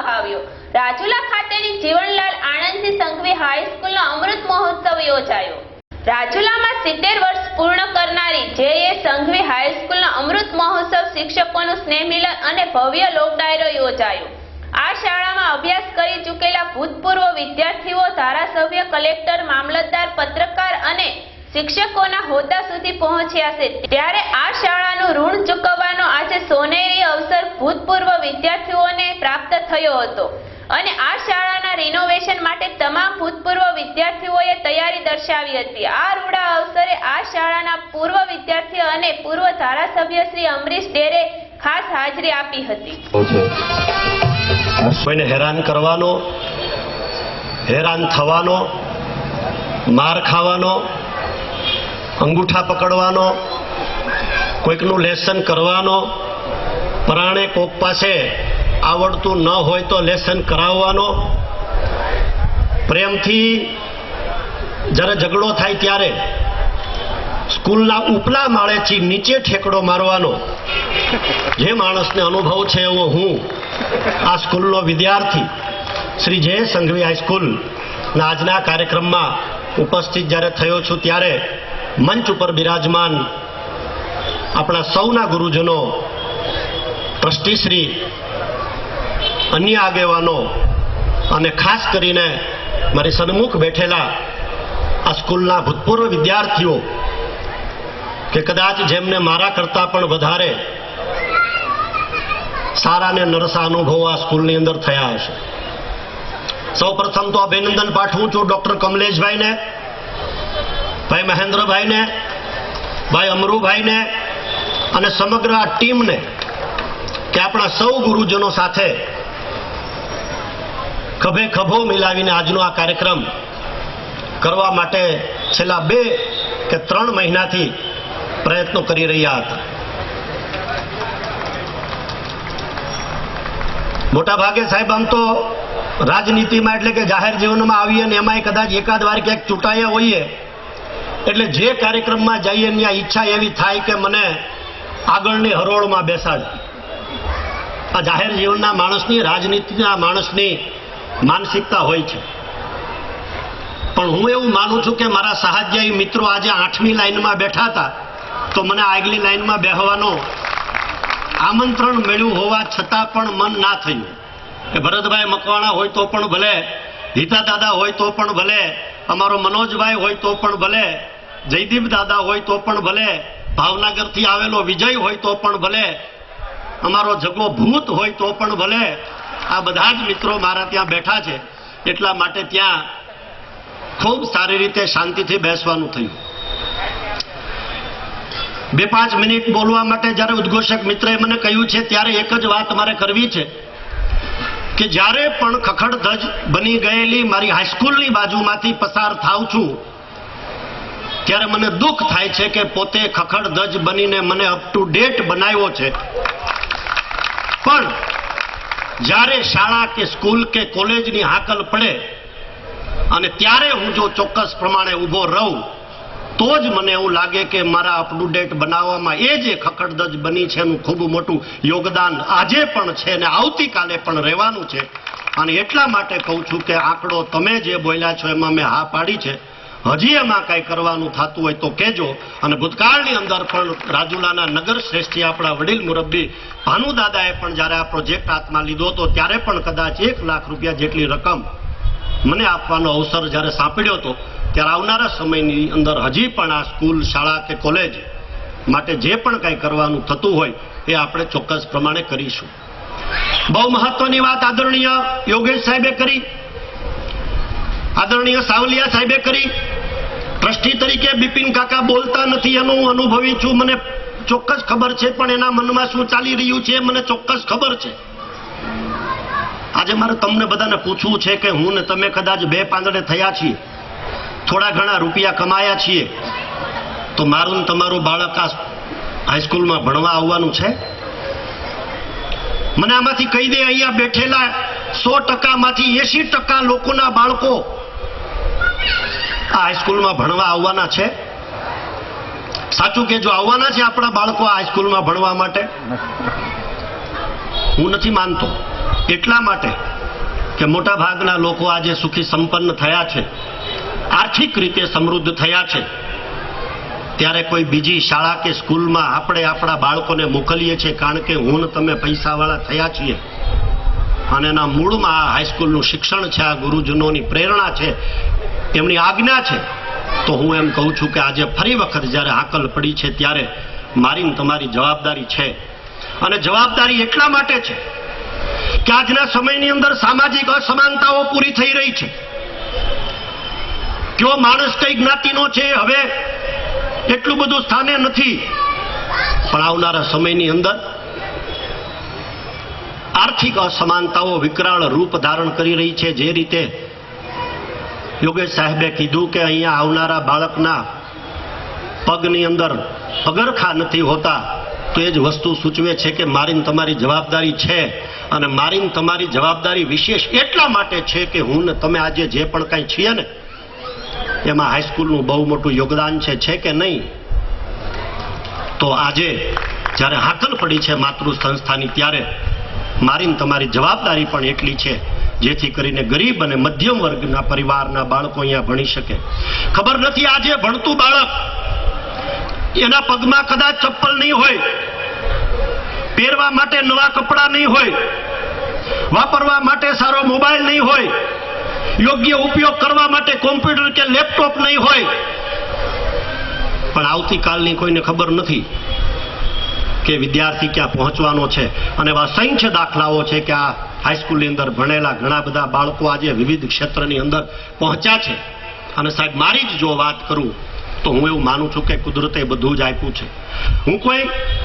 વહાવ્યો રાજુલા ખાતેની જીવનલાલ આનંદજી સંઘવી હાઈસ્કૂલનો અમૃત મહોત્સવ યોજાયો. રાજુલામાં સિત્તેર વર્ષ પૂર્ણ કરનારી જે એ સંઘવી હાઈસ્કૂલનો અમૃત મહોત્સવ શિક્ષકોનું સ્નેહ મિલન અને ભવ્ય લોક ડાયરો યોજાયો. આ શાળામાં અભ્યાસ કરી ચૂકેલા ભૂતપૂર્વ વિદ્યાર્થીઓ, ધારાસભ્ય, કલેક્ટર, મામલતદાર, પત્રકાર અને શિક્ષકોના હોદ્દા સુધી પહોંચ્યા છે ત્યારે આ શાળાનું ઋણ ચૂકવવાનો આજે સોનેરી અવસર ભૂતપૂર્વ વિદ્યાર્થીઓને પ્રાપ્ત થયો હતો. અને આ શાળાના રિનોવેશન માટે તમામ ભૂતપૂર્વ વિદ્યાર્થીઓએ તૈયારી દર્શાવી હતી. આ રૂડા અવસરે આ શાળાના પૂર્વ વિદ્યાર્થી અને પૂર્વ ધારાસભ્ય શ્રી અમરીશ ડેરે ખાસ હાજરી આપી હતી. કોઈને હેરાન કરવાનો, હેરાન થવાનો, માર ખાવાનો અંગૂઠા પકડવાનો, કોઈકનું લેસન કરવાનો, પરાણે કોક પાસે આવડતું ન હોય તો લેસન કરાવવાનો. પ્રેમથી જ્યારે ઝઘડો થાય ત્યારે સ્કૂલના ઉપલા માળેથી નીચે ઠેકડો મારવાનો. જે માણસને અનુભવ છે એવો હું આ સ્કૂલનો વિદ્યાર્થી શ્રી જય સંઘવી હાઈસ્કૂલના આજના કાર્યક્રમમાં ઉપસ્થિત જ્યારે થયો છું ત્યારે મંચ ઉપર બિરાજમાન આપણા સૌના ગુરુજનો, ટ્રસ્ટીશ્રી, અન્ય આગેવાનો અને ખાસ કરીને મારી સન્મુખ બેઠેલા આ સ્કૂલના ભૂતપૂર્વ વિદ્યાર્થીઓ કે કદાચ જેમને મારા કરતાં પણ વધારે સારા ને નરસા અનુભવો આ સ્કૂલની અંદર થયા હશે. સૌ પ્રથમ તો અભિનંદન પાઠવું છું ડોક્ટર કમલેશભાઈને. ભાઈ મહેન્દ્રભાઈને, ભાઈ અમરુભાઈને અને સમગ્ર આ ટીમને કે આપણા સૌ ગુરુજનો સાથે ખભે ખભો મિલાવીને આજનો આ કાર્યક્રમ કરવા માટે છેલ્લા બે કે ત્રણ મહિનાથી પ્રયત્નો કરી રહ્યા હતા. મોટા ભાગે સાહેબ આમ તો રાજનીતિમાં એટલે કે જાહેર જીવનમાં આવીએ ને એમાંય કદાચ એકાદ વાર ક્યાંક ચૂંટાયા હોઈએ એટલે જે કાર્યક્રમમાં જઈએ ત્યાં ઈચ્છા એવી થાય કે મને આગળની હરોળમાં બેસાડ. આ જાહેર જીવનના માણસની, રાજનીતિના માણસની માનસિકતા હોય છે. પણ હું એવું માનું છું કે મારા સહાધ્યાયી મિત્રો આજે આઠમી લાઈનમાં બેઠા હતા, તો મને આગલી લાઈનમાં બેહવાનો આમંત્રણ મળ્યું હોવા છતાં પણ મન ના થયું. કે ભરતભાઈ મકવાણા હોય તો પણ ભલે હિતા દાદા હોય તો પણ ભલે અમારો મનોજભાઈ હોય તો પણ ભલે, જયદીપ દાદા હોય તો પણ ભલે, ભાવનગરથી આવેલો વિજય હોય તો પણ ભલે, અમારો જગો ભૂત હોય તો પણ ભલે, આ બધા જ મિત્રો મારા ત્યાં બેઠા છે. એટલા માટે ત્યાં ખૂબ સારી રીતે શાંતિથી બેસવાનું થયું. બે પાંચ મિનિટ બોલવા માટે જ્યારે ઉદ્ઘોષક મિત્રએ મને કહ્યું છે, ત્યારે એક જ વાત મારે કરવી છે. કે જ્યારે પણ ખખડધજ બની ગયેલી મારી હાઈસ્કૂલની બાજુમાંથી પસાર થાઉં છું, ત્યારે મને દુઃખ થાય છે કે પોતે ખખડધજ બનીને મને અપ ટુ ડેટ બનાવ્યો છે. પણ જ્યારે શાળા કે સ્કૂલ કે કોલેજની હાકલ પડે, અને ત્યારે હું જો ચોક્કસ પ્રમાણે ઊભો રહું તો જ મને એવું લાગે કે મારા અપ ટુ ડેટ બનાવવામાં એ જે ખખડદજ બની છે એનું ખૂબ મોટું યોગદાન આજે પણ છે ને આવતીકાલે પણ રહેવાનું છે. અને એટલા માટે કહું છું કે આંકડો તમે જે બોલ્યા છો એમાં મેં હા પાડી છે. હજી એમાં કાંઈ કરવાનું થતું હોય તો કહેજો. અને ભૂતકાળની અંદર પણ રાજુલાના નગર શ્રેષ્ઠી આપણા વડીલ મુરબ્બી ભાનુદાદાએ પણ જ્યારે આ પ્રોજેક્ટ હાથમાં લીધો હતો ત્યારે પણ કદાચ એક લાખ રૂપિયા જેટલી રકમ મને આપવાનો અવસર જ્યારે સાંપડ્યો હતો ત્યારે આવનારા સમયની અંદર હજી પણ આ સ્કૂલ, શાળા કે કોલેજ માટે જે પણ કાંઈ કરવાનું થતું હોય એ આપણે ચોક્કસ પ્રમાણે કરીશું. બહુ મહત્વની વાત આદરણીય યોગેશ સાહેબે કરી. આદરણીય સાવલિયા સાહેબે કરી. ટ્રસ્ટી તરીકે બિપિન કાકા બોલતા નથી એનું અનુભવી છું. મને ચોક્કસ ખબર છે, પણ એના મનમાં શું ચાલી રહ્યું છે મને ચોક્કસ ખબર છે. આજે મારે તમને બધાને પૂછવું છે કે હું ને તમે કદાચ બે પાંદડે થયા છીએ. થોડા ઘણા રૂપિયા કમાયા છીએ. તો મારું તમારું બાળક આ હાઈસ્કૂલમાં ભણવા આવવાનું છે? મને આમાંથી કહી દે, અહીંયા બેઠેલા સો ટકામાંથી એસી ટકા લોકોના બાળકો આ હાઈસ્કૂલમાં ભણવા આવવાના છે. સાચું કે જો આવવાના છે આપણા બાળકો આ હાઈસ્કૂલમાં ભણવા માટે? હું નથી માનતો. એટલા માટે કે મોટા ભાગના લોકો આજે સુખી સંપન્ન થયા છે. આર્થિક રીતે સમૃદ્ધ થયા છે. ત્યારે કોઈ બીજી શાળા કે સ્કૂલમાં આપણે આપણા બાળકોને મોકલીએ છીએ કારણ કે હું તમે પૈસાવાળા થયા છીએ. અને એના મૂળમાં આ હાઈસ્કૂલનું શિક્ષણ છે, આ ગુરુજનોની પ્રેરણા છે, એમની આજ્ઞા છે. તો હું એમ કહું છું કે આજે ફરી વખત જ્યારે હાકલ પડી છે ત્યારે મારી તમારી જવાબદારી છે. અને જવાબદારી એટલા માટે છે કે આજના સમયની અંદર સામાજિક અસમાનતાઓ પૂરી થઈ રહી છે. કયો માણસ કઈ જ્ઞાતિનો છે, હવે એટલું બધું સ્થાને નથી. પણ આવનારા સમયની અંદર આર્થિક અસમાનતાઓ વિકરાળ રૂપ ધારણ કરી રહી છે, જે રીતે યોગેશ સાહેબે કીધું કે અહીંયા આવનારા બાળકના પગની અંદર પગરખા નથી હોતા, તો એ જ વસ્તુ સૂચવે છે કે મારીને તમારી જવાબદારી છે. અને મારીને તમારી જવાબદારી વિશેષ એટલા માટે છે કે હું ને તમે આજે જે પણ કાંઈ છીએ ને એમાં હાઈસ્કૂલનું બહુ મોટું યોગદાન છે છે કે નહીં? તો આજે જ્યારે હાકલ પડી છે માતૃ સંસ્થાની ત્યારે મારીને તમારી જવાબદારી પણ એટલી છે, જેથી કરીને ગરીબ અને મધ્યમ વર્ગના પરિવારના બાળકો અહીંયા ભણી શકે. ખબર નથી આજે ભણતું બાળક એના પગમાં કદાચ ચપ્પલ નહીં હોય, પહેરવા માટે નવા કપડાં નહીં હોય, વાપરવા માટે સારો મોબાઈલ નહીં હોય યોગ્ય ઉપયોગ કરવા માટે કોમ્પ્યુટર કે લેપટોપ નહીં હોય. પણ આવતીકાલની કોઈને ખબર નથી કે વિદ્યાર્થી ક્યાં પહોંચવાનો છે. અને અસંખ્ય દાખલાઓ છે કે આ હાઈસ્કૂલની અંદર ભણેલા ઘણા બધા બાળકો આજે વિવિધ ક્ષેત્રની અંદર પહોંચ્યા છે. અને સાહેબ, મારી જ જો વાત કરું, તો હું એવું માનું છું કે કુદરતે બધું જ આપ્યું છે. હું કોઈ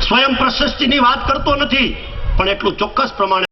સ્વયં પ્રશસ્તિની વાત કરતો નથી, પણ એટલું ચોક્કસ પ્રમાણે